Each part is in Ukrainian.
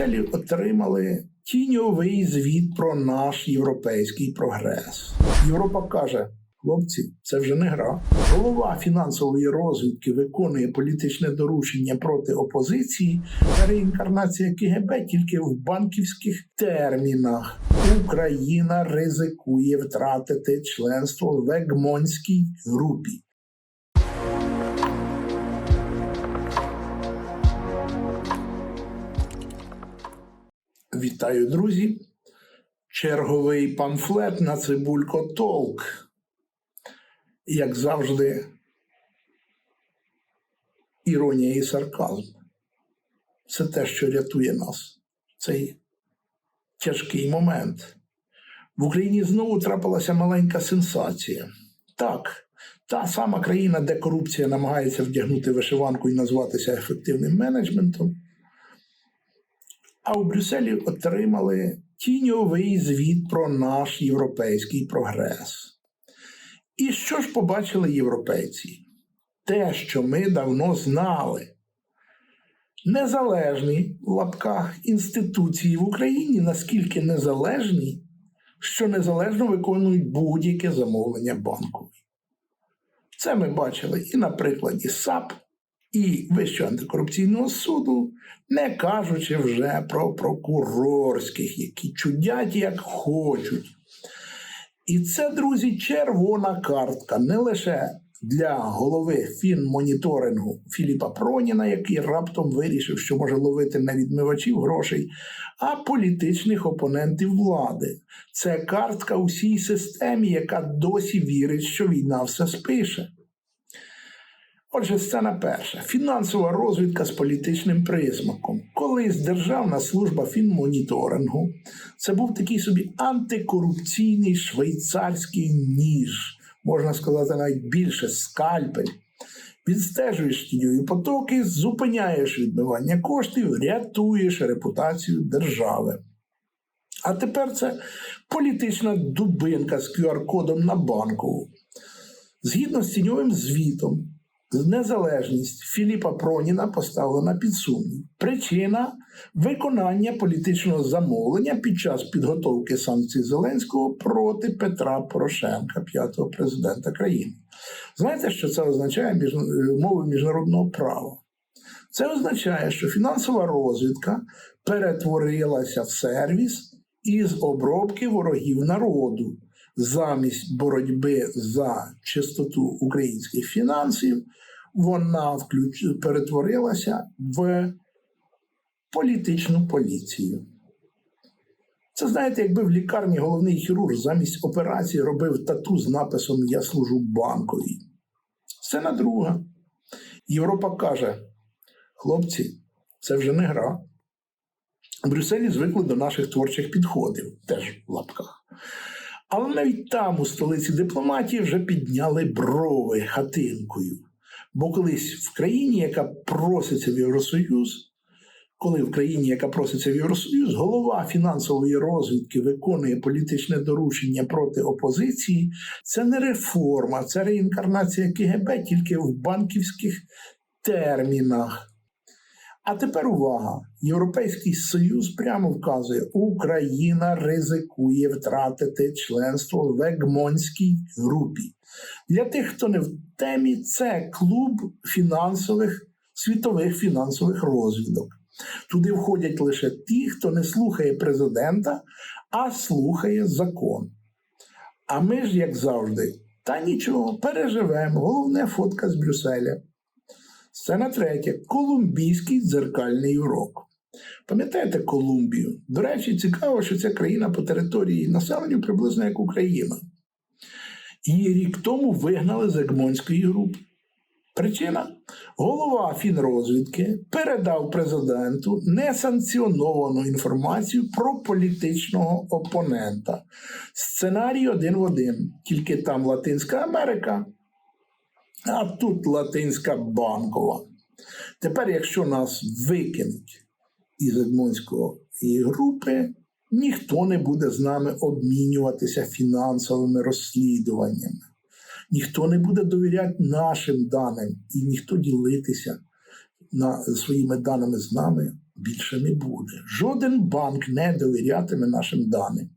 Брюсселі отримали тіньовий звіт про наш європейський прогрес. Європа каже: хлопці, це вже не гра. Голова фінансової розвідки виконує політичне доручення проти опозиції та реінкарнація КГБ тільки в банківських термінах. Україна ризикує втратити членство в Егмонській групі. Вітаю, друзі! Черговий памфлет на Цибулько Толк. Як завжди, іронія і сарказм. Це те, що рятує нас в цей тяжкий момент. В Україні знову трапилася маленька сенсація. Так, та сама країна, де корупція намагається вдягнути вишиванку і назватися ефективним менеджментом. А у Брюсселі отримали тіньовий звіт про наш європейський прогрес. І що ж побачили європейці? Те, що ми давно знали. Незалежні в лапках інституції в Україні наскільки незалежні, що незалежно виконують будь-яке замовлення банкові. Це ми бачили і на прикладі САП, і Вищого антикорупційного суду, не кажучи вже про прокурорських, які чудять як хочуть. І це, друзі, червона картка не лише для голови фінмоніторингу Філіпа Проніна, який раптом вирішив, що може ловити на відмивачів грошей, а політичних опонентів влади. Це картка усій системі, яка досі вірить, що війна все спише. Отже, сцена перша. Фінансова розвідка з політичним присмаком. Колись Державна служба фінмоніторингу це був такий собі антикорупційний швейцарський ніж, можна сказати, навіть більше скальпель. Відстежуєш тіньові потоки, зупиняєш відмивання коштів, рятуєш репутацію держави. А тепер це політична дубинка з QR-кодом на банкову. Згідно з тіньовим звітом, Незалежність Філіпа Проніна поставлена під сумнів. Причина виконання політичного замовлення під час підготовки санкцій Зеленського проти Петра Порошенка, п'ятого президента країни. Знаєте, що це означає між мови міжнародного права? Це означає, що фінансова розвідка перетворилася в сервіс із обробки ворогів народу замість боротьби за чистоту українських фінансів, вона включ... перетворилася в політичну поліцію. Це знаєте, якби в лікарні головний хірург замість операції робив тату з написом Я служу банковій. Сцена друга. Європа каже: хлопці, це вже не гра. У Брюсселі звикли до наших творчих підходів, теж в лапках. Але навіть там, у столиці дипломатії, вже підняли брови хатинкою. Бо колись в країні, яка проситься в Євросоюз, коли в країні, яка проситься в Євросоюз, голова фінансової розвідки виконує політичне доручення проти опозиції, це не реформа, це реінкарнація КГБ тільки в банківських термінах. А тепер увага! Європейський Союз прямо вказує, Україна ризикує втратити членство в Егмонській групі. Для тих, хто не в темі, це клуб фінансових світових фінансових розвідок. Туди входять лише ті, хто не слухає президента, а слухає закон. А ми ж, як завжди, та нічого, переживемо. Головне фотка з Брюсселя. Сцена третя. Колумбійський дзеркальний урок. Пам'ятаєте Колумбію? До речі, цікаво, що ця країна по території населенню приблизно як Україна. Її рік тому вигнали з Егмонської групи. Причина голова фінрозвідки передав президенту несанкціоновану інформацію про політичного опонента. Сценарій один в один, тільки там Латинська Америка, а тут Латинська банкова. Тепер, якщо нас викинуть із Егмонської групи, ніхто не буде з нами обмінюватися фінансовими розслідуваннями. Ніхто не буде довіряти нашим даним і ніхто ділитися на, своїми даними з нами більше не буде. Жоден банк не довірятиме нашим даним.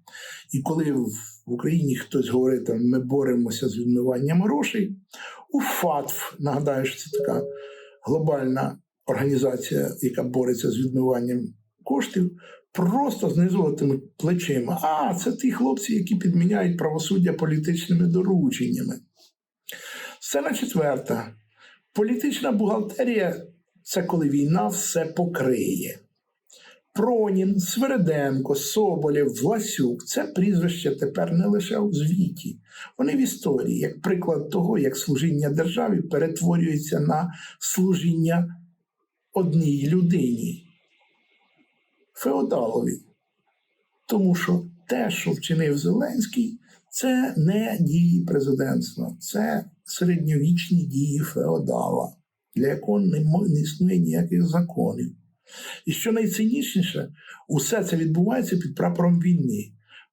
І коли в Україні хтось говорить, там, ми боремося з відмиванням грошей, у ФАТФ, нагадаю, що це така глобальна організація, яка бореться з відмиванням коштів, просто знизуватимуть плечима. А, це ті хлопці, які підміняють правосуддя політичними дорученнями. Сцена четверта. Політична бухгалтерія це коли війна все покриє. Пронін, Свереденко, Соболєв, Власюк це прізвище тепер не лише у звіті. Вони в історії, як приклад того, як служіння державі перетворюється на служіння одній людині феодалові. Тому що те, що вчинив Зеленський, це не дії президентства, це середньовічні дії феодала, для якого не існує ніяких законів. І що найцинічніше, усе це відбувається під прапором війни.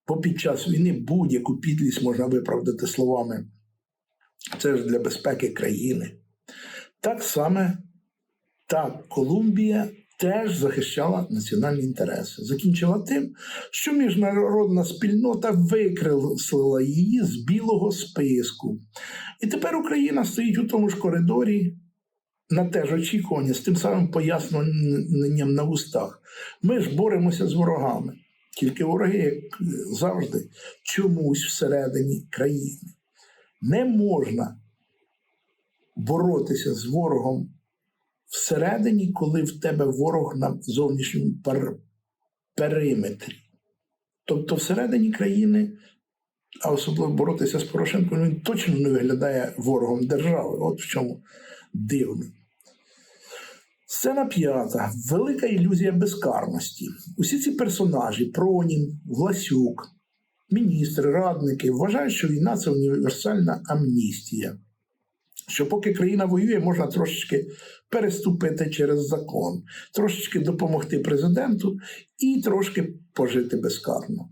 Бо під час війни будь-яку підлість можна виправдати словами це ж для безпеки країни. Так саме так, Колумбія теж захищала національні інтереси. Закінчила тим, що міжнародна спільнота викреслила її з білого списку. І тепер Україна стоїть у тому ж коридорі на те ж очікування з тим самим поясненням на вустах. Ми ж боремося з ворогами. Тільки вороги, як завжди, чомусь всередині країни. Не можна боротися з ворогом всередині, коли в тебе ворог на зовнішньому пер- периметрі. Тобто всередині країни, а особливо боротися з Порошенком, він точно не виглядає ворогом держави. От в чому дивно. Сцена п'ята. Велика ілюзія безкарності. Усі ці персонажі Пронін, Власюк, міністри, радники вважають, що війна це універсальна амністія. Що поки країна воює, можна трошечки переступити через закон, трошечки допомогти президенту і трошки пожити безкарно.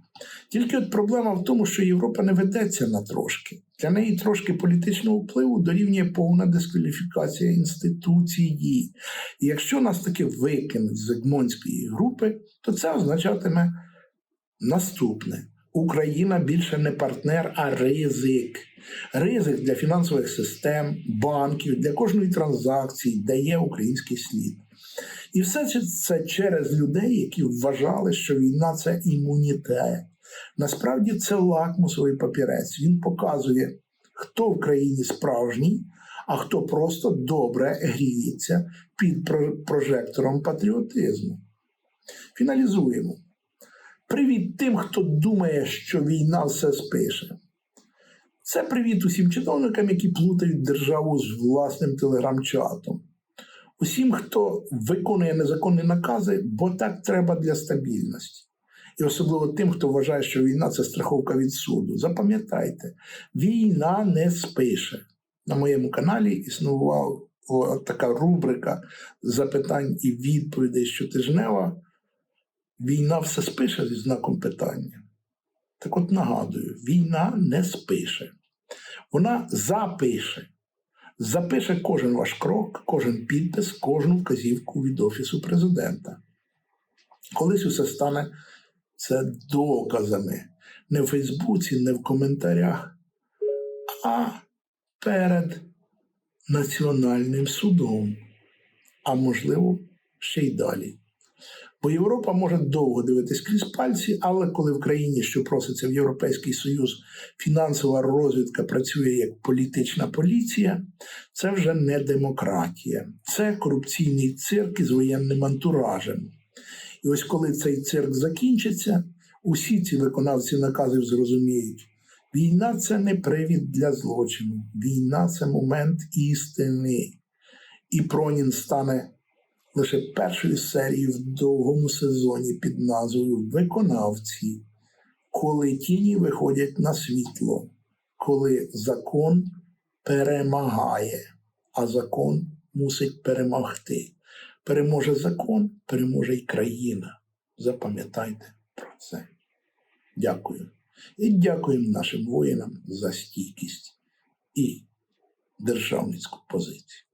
Тільки от проблема в тому, що Європа не ведеться на трошки. Для неї трошки політичного впливу дорівнює повна дискваліфікація інституції. І якщо нас таки викинуть з Egmonської групи, то це означатиме наступне: Україна більше не партнер, а ризик. Ризик для фінансових систем, банків, для кожної транзакції дає український слід. І все це через людей, які вважали, що війна це імунітет. Насправді це лакмусовий папірець. Він показує, хто в країні справжній, а хто просто добре гріється під прожектором патріотизму. Фіналізуємо. Привіт тим, хто думає, що війна все спише. Це привіт усім чиновникам, які плутають державу з власним телеграм-чатом. Усім, хто виконує незаконні накази, бо так треба для стабільності. І особливо тим, хто вважає, що війна це страховка від суду. Запам'ятайте, війна не спише. На моєму каналі існувала така рубрика запитань і відповідей щотижнева. Війна все спише зі знаком питання. Так от нагадую, війна не спише. Вона запише. Запише кожен ваш крок, кожен підпис, кожну вказівку від Офісу президента. Колись усе стане це доказами. Не в Фейсбуці, не в коментарях, а перед Національним судом. А можливо, ще й далі. Бо Європа може довго дивитись крізь пальці, але коли в країні, що проситься в Європейський Союз, фінансова розвідка працює як політична поліція, це вже не демократія, це корупційний цирк із воєнним антуражем. І ось коли цей цирк закінчиться, усі ці виконавці наказів зрозуміють, війна це не привід для злочину, війна це момент істини. І Пронін стане лише першою серією в довгому сезоні під назвою Виконавці, коли тіні виходять на світло, коли закон перемагає, а закон мусить перемогти. Переможе закон, переможе й країна. Запам'ятайте про це. Дякую. І дякуємо нашим воїнам за стійкість і державницьку позицію.